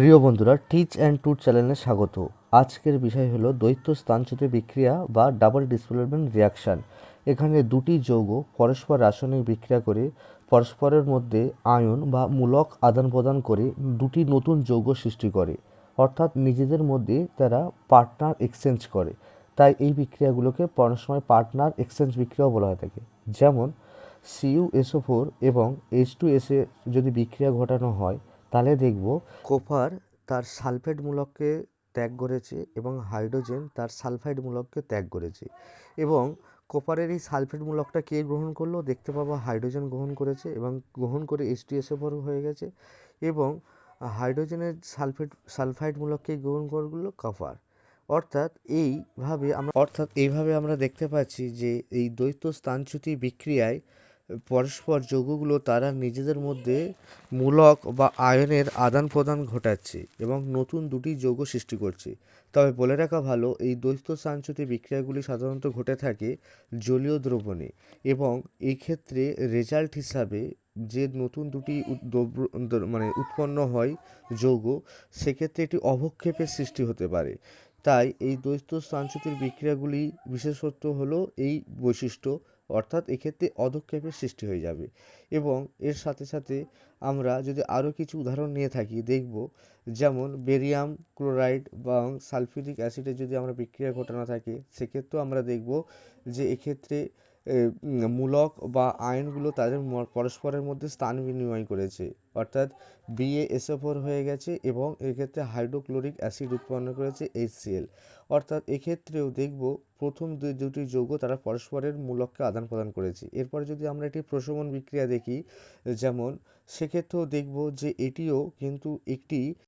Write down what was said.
প্রিয় বন্ধুরা teach and tour চ্যানেলে স্বাগত। আজকের বিষয় হলো দ্বৈত স্থানচ্যুতি বিক্রিয়া বা ডাবল ডিসপ্লেসমেন্ট রিয়াকশান এখানে দুটি যৌগ পরস্পর রাসায়নিক বিক্রিয়া করে পরস্পরের মধ্যে আয়ন বা মূলক আদান প্রদান করে দুটি নতুন যৌগ সৃষ্টি করে। অর্থাৎ নিজেদের মধ্যে তারা পার্টনার এক্সচেঞ্জ করে। তাই এই বিক্রিয়াগুলোকে অনেক সময় পার্টনার এক্সচেঞ্জ বিক্রিয়াও বলা হয়ে থাকে। যেমন সিইউ এসও ফোর এবং এইচ টু এসে যদি বিক্রিয়া ঘটানো হয় তাহলে দেখব। কোপার তার সালফেট মূলককে ত্যাগ করেছে এবং হাইড্রোজেন তার সালফাইড মূলককে ত্যাগ করেছে। এবং কোপারের এই সালফেট মূলকটা কে গ্রহণ করল? দেখতে পাবো হাইড্রোজেন গ্রহণ করেছে এবং গ্রহণ করে এইচ টু এসও ফোর হয়ে গেছে এবং হাইড্রোজেনের সালফেট সালফাইড মূলককে গ্রহণ করল কপার। অর্থাৎ এইভাবে আমরা, অর্থাৎ এইভাবে আমরা দেখতে পাচ্ছি যে এই দ্বৈত স্থানচ্যুতি বিক্রিয়ায় পরস্পর যৌগগুলো তারা নিজেদের মধ্যে মূলক বা আয়নের আদান প্রদান ঘটাচ্ছে এবং নতুন দুটি যৌগ সৃষ্টি করছে। তবে বলে রাখা ভালো, এই দ্বৈত স্থানচ্যুতি বিক্রিয়াগুলি সাধারণত ঘটে থাকে জলীয় দ্রবণে এবং এই ক্ষেত্রে রেজাল্ট হিসাবে যে নতুন দুটি মানে উৎপন্ন হয় যৌগ, সেক্ষেত্রে এটি অবক্ষেপের সৃষ্টি হতে পারে। তাই এই দ্বৈত স্থানচ্যুতির বিক্রিয়াগুলি বিশেষত্ব হলো এই বৈশিষ্ট্য অর্থাৎ এক্ষেত্রে অধক্ষেপের সৃষ্টি হয়ে যাবে। এবং এর সাথে সাথে আমরা যদি আরও কিছু উদাহরণ নিয়ে থাকি, দেখব যেমন বেরিয়াম ক্লোরাইড বা সালফিউরিক অ্যাসিডের যদি আমরা বিক্রিয়া ঘটানো থাকে, সেক্ষেত্রেও আমরা দেখব যে এক্ষেত্রে মূলক বা আয়নগুলো তাদের পরস্পরের মধ্যে স্থান বিনিময় করেছে। অর্থাৎ বিএ এসোফোর হয়ে গেছে এবং এক্ষেত্রে হাইড্রোক্লোরিক অ্যাসিড উৎপন্ন করেছে এইচসিএল অর্থাৎ এক্ষেত্রেও দেখব প্রথম দুই, দুটি যৌগ তারা পরস্পরের মূলককে আদান প্রদান করেছে। এরপরে যদি আমরা একটি প্রশমন বিক্রিয়া দেখি, যেমন সেক্ষেত্রেও দেখব যে এটিও কিন্তু একটি